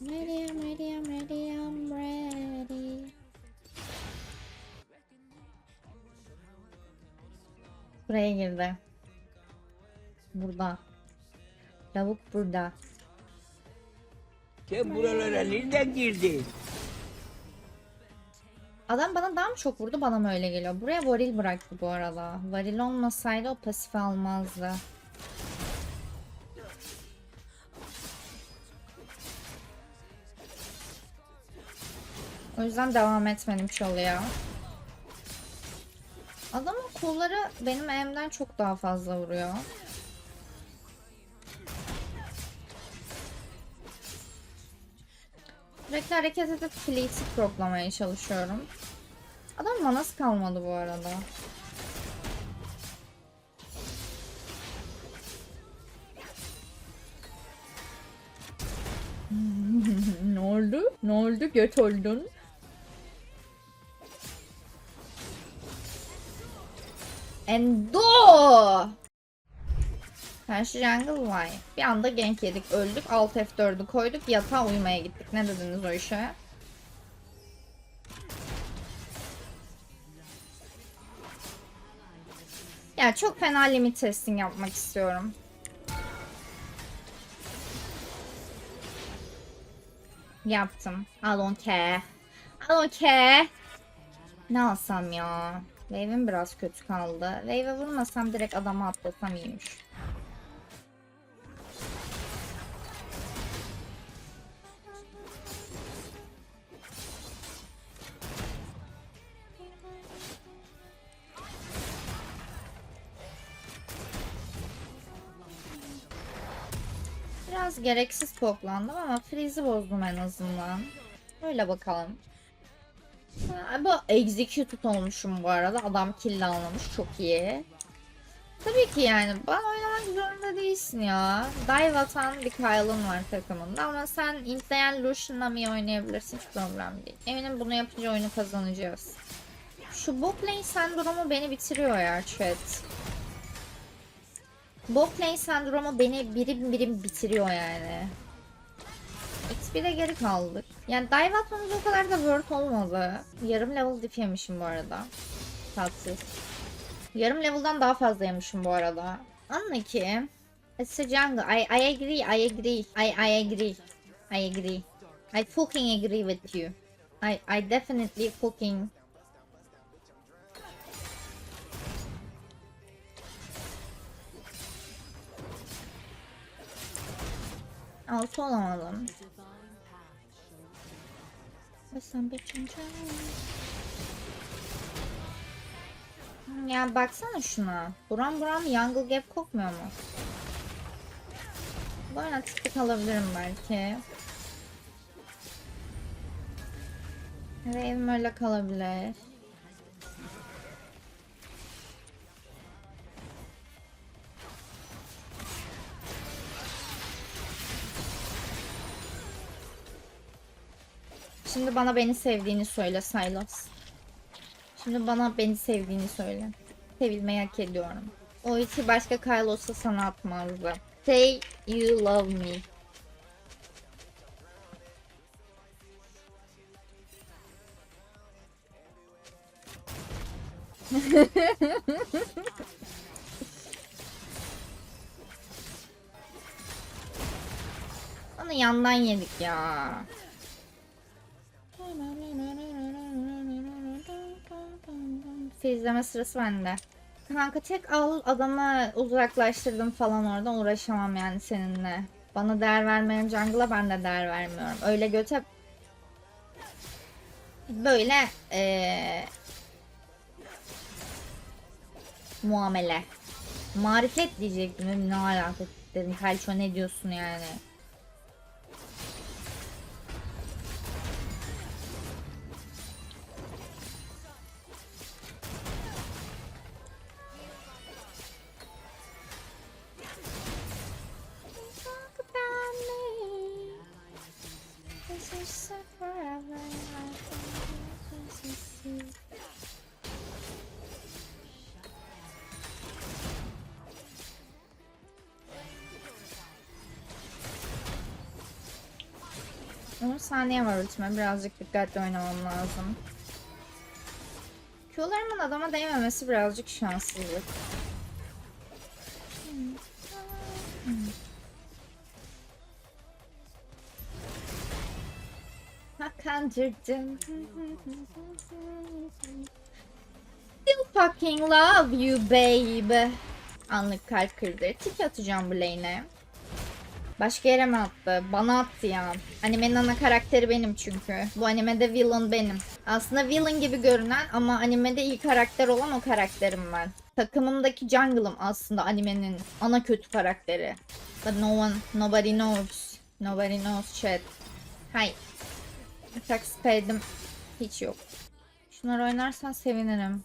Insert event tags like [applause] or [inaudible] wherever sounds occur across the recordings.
Ready, I'm ready, I'm ready, I'm ready. Buraya girdi. Burada. Lavuk burada. Sen buralara nereden girdin? Adam bana daha mı çok vurdu bana mı öyle geliyor? Buraya varil bıraktı bu arada. Varil olmasaydı o pasifi almazdı. O yüzden devam etmedim çalıya. Adamın kolları benim elimden çok daha fazla vuruyor. Sürekli hareket edip fleet'i proklamaya çalışıyorum. Adam manası kalmadı bu arada. [laughs] ne oldu? Ne oldu? Göt oldun. Endo! Karşı jungle vay. Bir anda gank yedik, öldük. Alt F4'ü koyduk, yatağa uyumaya gittik. Ne dediniz o işe? Ya çok fena limit testing yapmak istiyorum. Yaptım. I don't care. I don't care. Ne alsam ya? Wave'im biraz kötü kaldı. Wave'e vurmasam direkt adama atlasam iyiymiş. Biraz gereksiz poklandım ama freeze'i bozdum en azından. Öyle bakalım. Bu executed olmuşum bu arada. Adam kill almamış. Çok iyi. Tabii ki yani bana oynamak zorunda değilsin ya. Dive atan bir Kyle'ın var takımında ama sen izleyen Lucian'la mı oynayabilirsin hiç problem değil. Eminim bunu yapınca oyunu kazanacağız. Şu bot lane sendromu beni bitiriyor ya chat. Bot lane sendromu beni birim birim bitiriyor yani. XP'de geri kaldık. Yani dive o kadar da worth olmadı. Yarım level diff yemişim bu arada. Tatsız. Yarım level'dan daha fazla yemişim bu arada. Anla ki. It's a jungle. I, I agree, I agree. I, I agree. I agree. I fucking agree with you. I, I definitely fucking Altı olamadım. Ya baksana şuna. Buram buram jungle gap kokmuyor mu? Arada tıklık alabilirim belki. Ve evim öyle kalabilir. Şimdi bana beni sevdiğini söyle Silas. Şimdi bana beni sevdiğini söyle. Sevilmeyi hak ediyorum. O iti başka Kyle olsa sana atmazdı. Say you love me. [laughs] Onu yandan yedik ya. Filizleme sırası bende. Kanka tek al adamı uzaklaştırdım falan oradan uğraşamam yani seninle. Bana değer vermeyen jungle'a ben de değer vermiyorum. Öyle göte böyle ee... muamele. Marifet diyecektim. Ne alaka dedim. Kalço ne diyorsun yani? 10 saniye var ultime. Birazcık dikkatli oynamam lazım. Q'larımın adama değmemesi birazcık şanssızlık. Kandırdım. Still fucking love you babe. Anlık kalp kırdı. Tik atacağım bu lane'e. Başka yere mi attı? Bana attı ya. Animenin ana karakteri benim çünkü. Bu animede villain benim. Aslında villain gibi görünen ama animede iyi karakter olan o karakterim ben. Takımımdaki jungle'ım aslında animenin ana kötü karakteri. But no one, nobody knows. Nobody knows chat. Hay. Atak spade'im hiç yok. Şunları oynarsan sevinirim.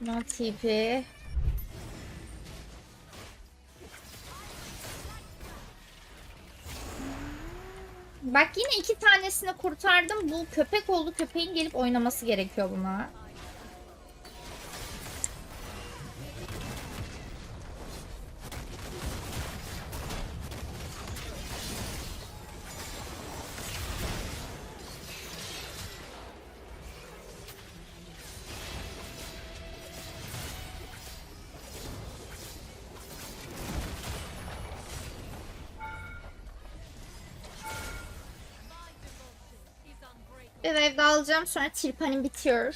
No TP. Bak yine iki tanesini kurtardım. Bu köpek oldu. Köpeğin gelip oynaması gerekiyor buna. Bir wave daha alacağım sonra Tirpanim bitiyor.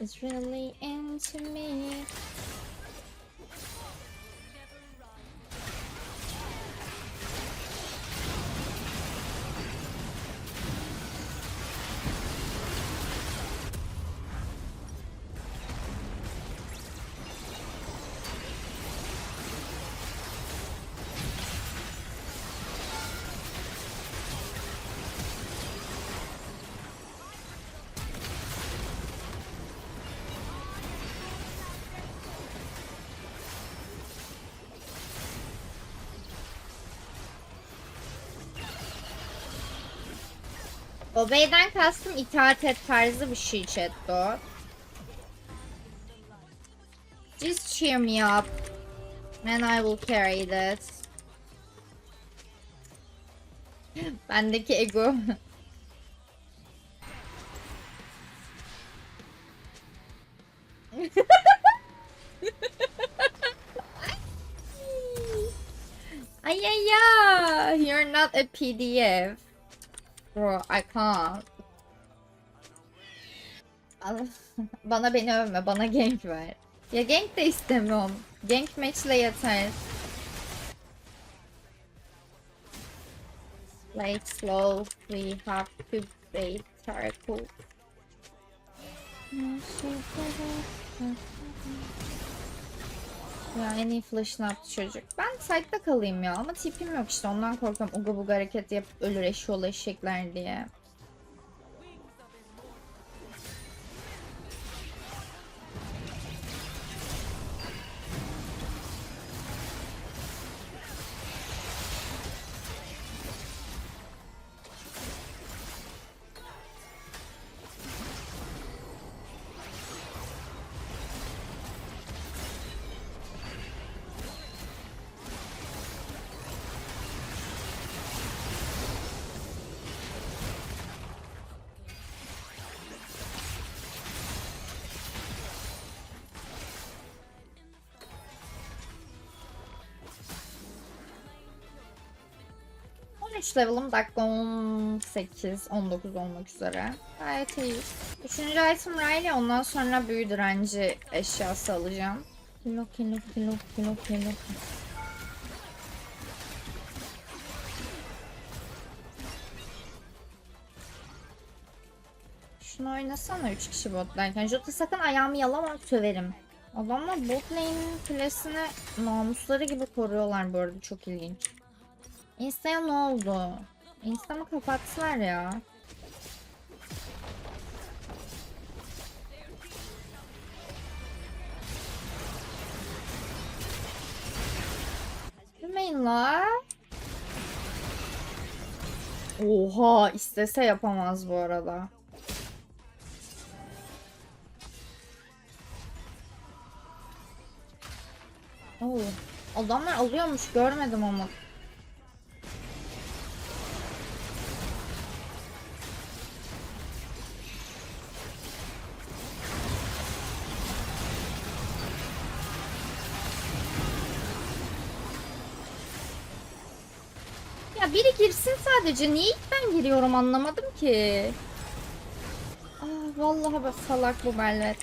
It's really into me. Obey'den kastım itaat et tarzı bir şey chat o. Just cheer me up. And I will carry this. [gasps] Bendeki ego. [laughs] Ay ay ya. You're not a PDF. Bro, I can't. Bana beni övme, bana gank ver. Ya gank de istemiyorum. Gank matchle yeter. Play slow, we have to play circle. Ya en iyi flash'ını attı çocuk. Ben side'da kalayım ya ama tipim yok işte ondan korkuyorum. Uga buga hareket yapıp ölür eşyolu eşekler diye. 3 level'ım dakika 18, 19 olmak üzere. Gayet iyi. Üçüncü item Riley ondan sonra büyü direnci eşyası alacağım. Loki Loki Loki Loki Loki. Şunu oynasana 3 kişi botlarken. Jota sakın ayağımı yalama söverim. Adamlar bot lane'in kulesini namusları gibi koruyorlar bu arada çok ilginç. Insta'ya ne oldu? Insta'mı kapattılar ya. Bilmeyin la. Oha istese yapamaz bu arada. Oo, adamlar alıyormuş görmedim ama. Sadece. Niye ilk ben giriyorum anlamadım ki. Ah vallahi bak salak bu Belvet.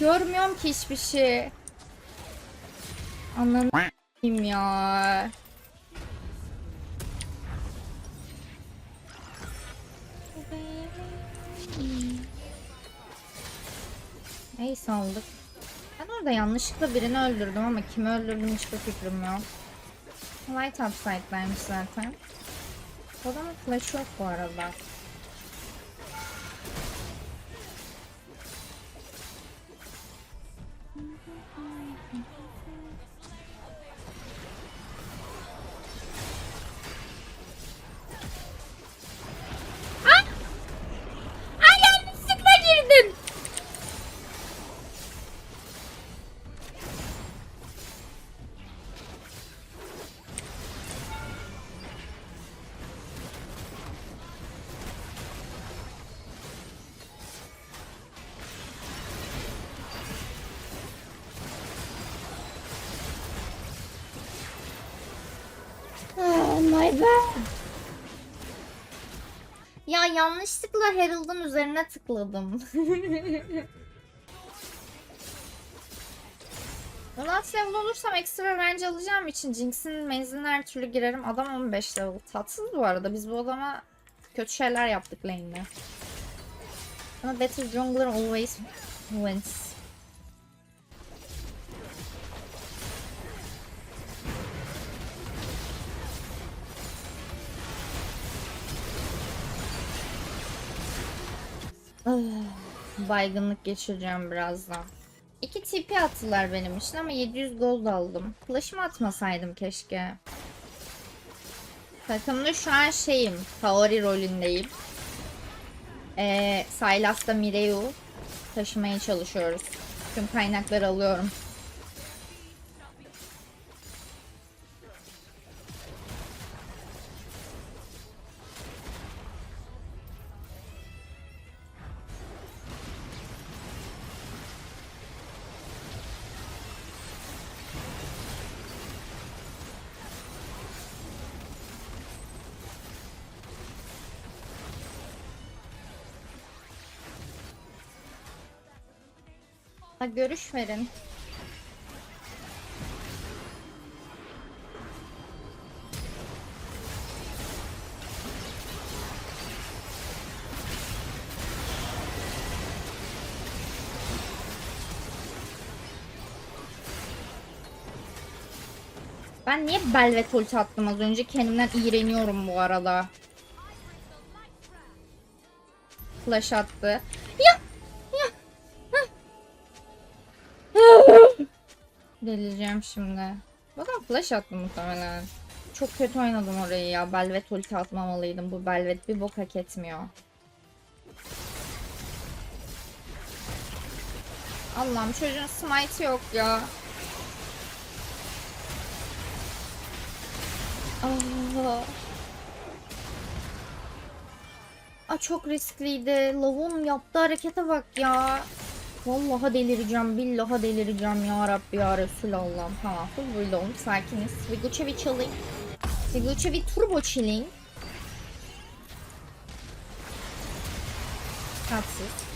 Görmüyorum ki hiçbir şey. Anladım ya. Neyse aldık. Ben orada yanlışlıkla birini öldürdüm ama kimi öldürdüm hiçbir fikrim yok. Light upside'daymış zaten. Adamın flash yok bu arada. My bad. Ya yanlışlıkla Herald'ın üzerine tıkladım. [laughs] 16 level olursam ekstra range alacağım için Jinx'in menziline her türlü girerim. Adam 15 level. Tatsız bu arada. Biz bu adama kötü şeyler yaptık lane'de. Ama better jungler always wins. Baygınlık geçireceğim birazdan. İki TP attılar benim için ama 700 gold aldım. Flash'ımı atmasaydım keşke. Takımda şu an şeyim, favori rolündeyim. Ee, Sylas'ta Mireu taşımaya çalışıyoruz. Tüm kaynakları alıyorum. Ha, görüş verin. Ben niye Belvet ulti attım az önce? Kendimden iğreniyorum bu arada. Flash attı. Ya! Delireceğim şimdi. Bakın flash attı muhtemelen. Çok kötü oynadım orayı ya. Belvet ulti atmamalıydım. Bu Belvet bir bok hak etmiyor. Allah'ım çocuğun smite yok ya. Aa. Aa, çok riskliydi. Lavun yaptığı harekete bak ya. Vallahi delireceğim. Billahi delireceğim ya Rabbi ya Resulallah. Tamam full buldum. Sakiniz. Viguchevi chilling. Viguchevi turbo chilling. Tatsız.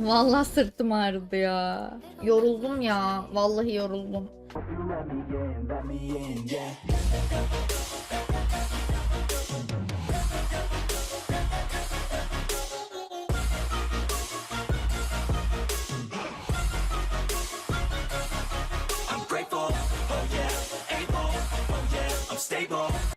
Vallahi sırtım ağrıdı ya. Yoruldum ya. Vallahi yoruldum.